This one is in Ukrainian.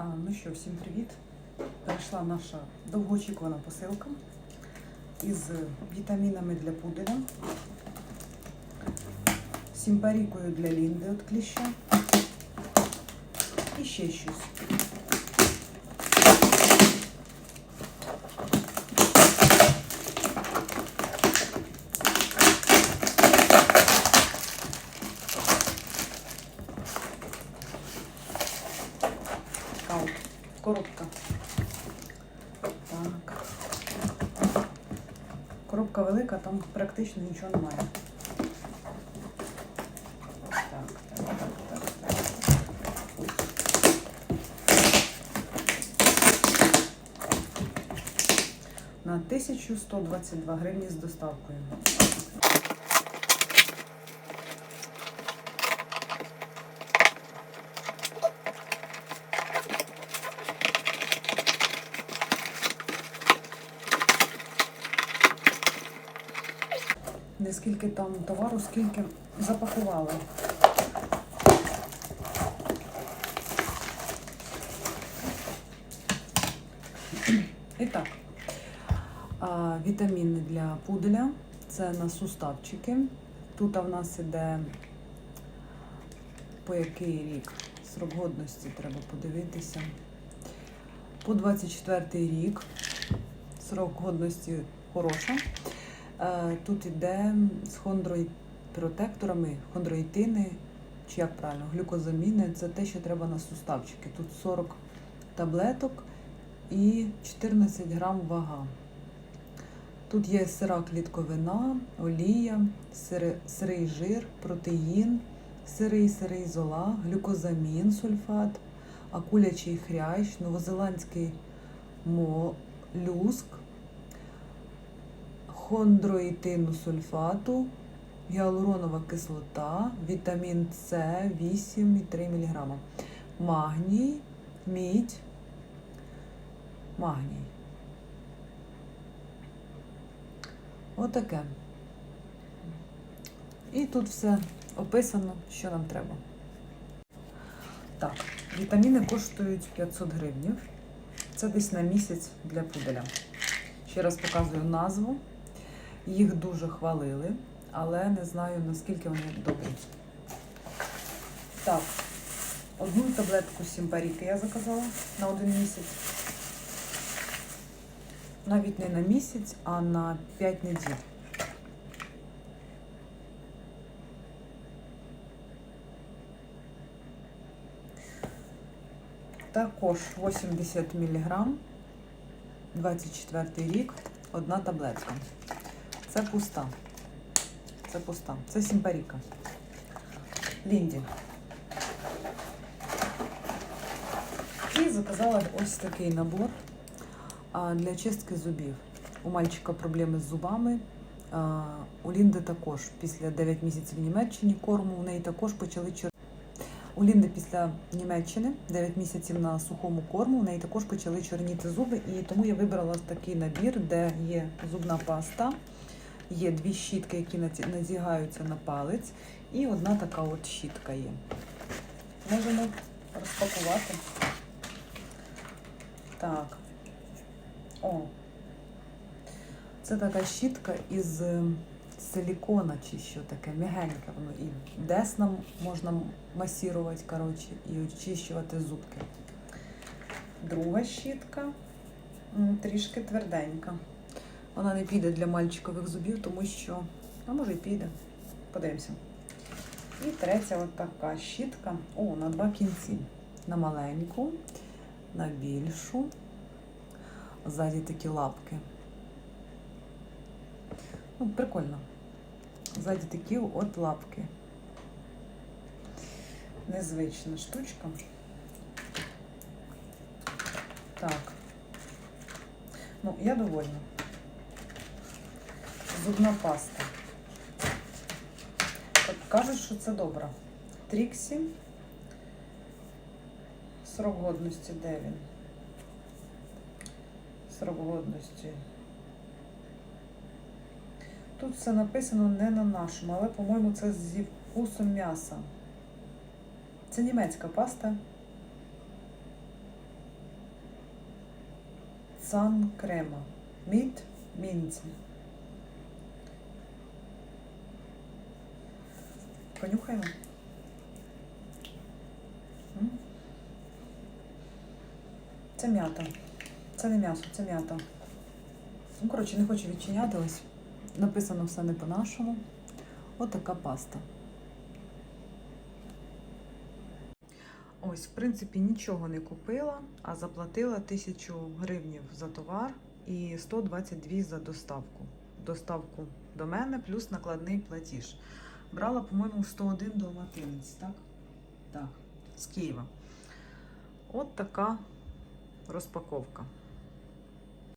А, ну що, всім привіт! Прийшла наша довгоочікувана посилка із вітамінами для пуделя, сімпарікою для лінди від кліща і ще щось. Така от коробка. Так. Коробка велика, там практично нічого немає. Так, так, так, так, так. На 1122 гривні з доставкою. Не скільки там товару, скільки запакували. І так, вітаміни для пуделя. Це на суставчики. Тут в нас іде по який рік срок годності треба подивитися. По 24 рік срок годності хороша. Е, Тут іде з хондропротекторами, хондроїтини, чи як правильно, глюкозаміни. Це те, що треба на суставчики. Тут 40 таблеток і 14 грам вага. Тут є сира клітковина, олія, сири- сирий жир, протеїн, сирий сирий зола, глюкозамін, сульфат, акулячий хрящ, новозеландський молюск, хондроїтину сульфату, гіалуронова кислота, вітамін С 8,3 мг, магній, мідь, магній. Отаке. І тут все описано, що нам треба. Так, вітаміни коштують 500 гривнів. Це десь на місяць для пуделя. Ще раз показую назву. Їх дуже хвалили, але не знаю наскільки вони добрі. Так, одну таблетку сімпаріки я заказала на один місяць. Навіть не на місяць, а на 5 неділь. Також 80 мг, 24 рік, одна таблетка. Це пуста. Це пуста. Це сімпаріка. Лінді. І заказала ось такий набор для чистки зубів. У мальчика проблеми з зубами. У Лінди також після 9 місяців в Німеччині корму у неї також почали чор... У Лінди після Німеччини 9 місяців на сухому корму, у неї також почали чорніти зуби, і тому я вибрала такий набір, де є зубна паста, є дві щітки, які надягаються на палець, і одна така от щітка є. Можемо розпакувати. Так. О. Це така щітка із е, силікона чи що таке, м'ягеньке воно. І деснам можна масірувати, коротше, і очищувати зубки. Друга щітка трішки тверденька. Вона не піде для мальчикових зубів, тому що, а може і піде. Подивимося. І третя от така щітка. О, на два кінці. На маленьку, на більшу. Ззаді такі лапки. Ну, прикольно. Ззаді такі от лапки. Незвична штучка. Так. Ну, я довольна. Зубна паста. Кажуть, що це добре. Тріксі. Срок годності, де він? Срок годності. Тут все написано не на нашому, але, по-моєму, це зі вкусом м'яса. Це німецька паста. сан крема. Мід мінце. Понюхаємо. Це м'ята. Це не м'ясо, це м'ята. Ну, коротше, не хочу відчиняти ось. Написано все не по-нашому. От така паста. Ось, в принципі, нічого не купила, а заплатила 1000 гривнів за товар і 122 за доставку. Доставку до мене плюс накладний платіж. Брала, по-моєму, 101 долматинець, так? Так, з Києва. От така розпаковка.